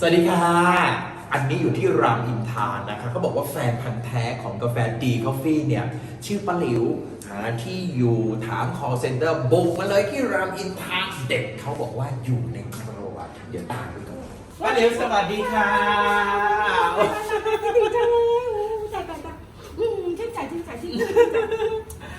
สวัสดีค่ะ อันนี้อยู่ที่รามอินทรานะคะเขาบอกว่าแฟนพันธ์แท้ของกาแฟดีคอฟฟี่เนี่ย ชื่อป้าหลิวหาที่อยู่ถาม call center บุกมาเลยที่รามอินทราเด็กเขาบอกว่าอยู่ในครัวเดี๋ยวตามไปก่อนป้าหลิวสวัสดีค่ะ ดีจังเลยโอ้ยตายตายตายอืมชื่นใจชื่นใจชื่นใจ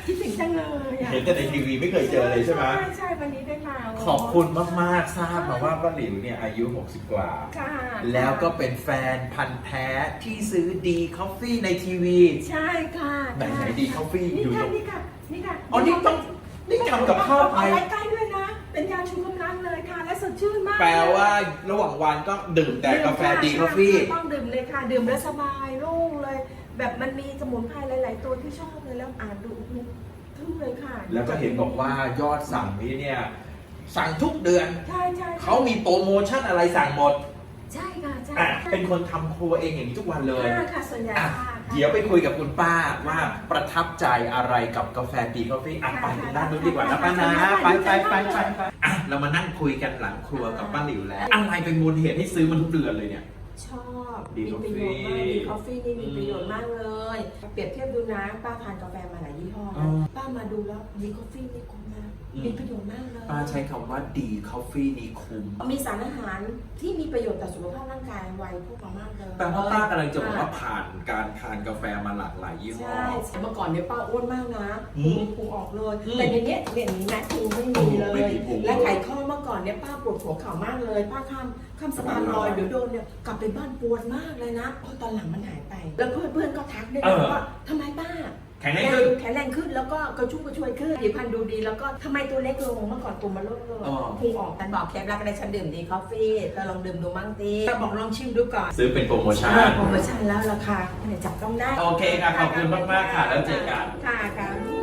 คิดถึงจังเลยอะเห็นแต่ในทีวีไม่เคยเจอเลยใช่ไหมใช่ใช่วันนี้ได้มา ขอบคุณมาก ๆ ทราบมาว่าป้าหลิวเนี่ยอายุ 60 กว่า ค่ะแล้วก็เป็นแฟนพันธ์แท้ที่ซื้อดีคอฟฟี่ในทีวี ใช่ค่ะไหนไหนดีคอฟฟี่นี่อยู่ค่ะตรงนี่ค่ะนี่ค่ะอ๋อนี่ต้องนี่ทำกับข้าวไป เอาใกล้ๆด้วยนะ เป็นยาชูกำลังเลยค่ะ และสดชื่นมากแปลว่าระหว่างวันก็ดื่มแต่กาแฟดีคอฟฟี่ ต้องดื่มเลยค่ะ ดื่มแล้วสบายโล่งเลย แบบมันมีสมุนไพรหลาย ๆ ตัวที่ชอบเลยแล้วอ่านดูทึ่งเลยค่ะ แล้วก็เห็นบอกว่ายอดสั่งนี้เนี่ย สั่งทุกเดือน ใช่ใช่เขามีโปรโมชั่นอะไรสั่งหมดใช่ค่ะใช่อะใช่เป็นคนทำครัวเองอย่างนี้ทุกวันเลยค่ะค่ะส่วนใหญ่อะค่ะ เดี๋ยวไปคุยกับคุณป้าว่าประทับใจอะไรกับกาแฟดีคอฟฟี่อะไปด้านนู้นดีกว่านะป้านะไปไปไปไปไปอะเรามานั่งคุยกันหลังครัวกับป้าหลิวแล้ว อะไรเป็นมูลเหตุให้ซื้อมันทุกเดือนเลยเนี่ย ชอบดีมีประโยชน์มาก coffee ดีคอฟฟี่นี่มีประโยชน์มากเลย เปรียบเทียบดูนะ ป้าทานกาแฟมาหลายยี่ห้ออ๋นะอป้ามาดูแล้วดีคอฟฟี่นี่คุ้มนะอื มมีประโยชน์มากเลยป้าใช้คำว่าดีคอฟฟี่นี่คุ้ม มีสารอาหารที่มีประโยชน์ต่อสุขภาพร่างกายวัยพวกเรามากเลย แปลว่าป้ากำลังจะบอกว่าผ่านการทานกาแฟมาหลากหลายยี่ห้อ ใช่เมื่อก่อนเนี่ยป้าอ้วนมากนะอืพุมงพุงออกเลย อืมแต่ในเนี้ยเนี่ยนี้นะพุงไม่มีเลไม่ย มีพุงและไขข้อเมื่อก่อนเนี่ยป้าปวดหัวเข่ามากเลย ป้าข้ามข้ามสะพานลอยเดี๋ยวโดนเนี่ยกลับไปบ้านปวดมากเลยนะเพราะตอนหลังมันหายไป แล้วเพื่อนเพื่อนๆก็ทักด้วยเอนะอ ว่าทำไมป้า แข็งแรงขึ้น แข็งแรงขึ้นแล้วก็กระชุ่มกระชวยขึ้นผิวพรรณดูดีแล้วก็ทำไมตัวเล็กลงเมื่อก่อนตัวมันลดลงอ๋อ พุงออกกันบอกเคล็ดลับอะไรฉันดื่มดีคอฟฟี่เธอลองดื่มดูมั่งสิแต่บอกลองชิมดูก่อนซื้อเป็นโปรโมชั่น โปรโมชั่นแล้วราคาเนี่ยจับต้องได้โอเคค่ะขอบคุณมากๆค่ะแล้วเจอกัน ค่ะค่ะ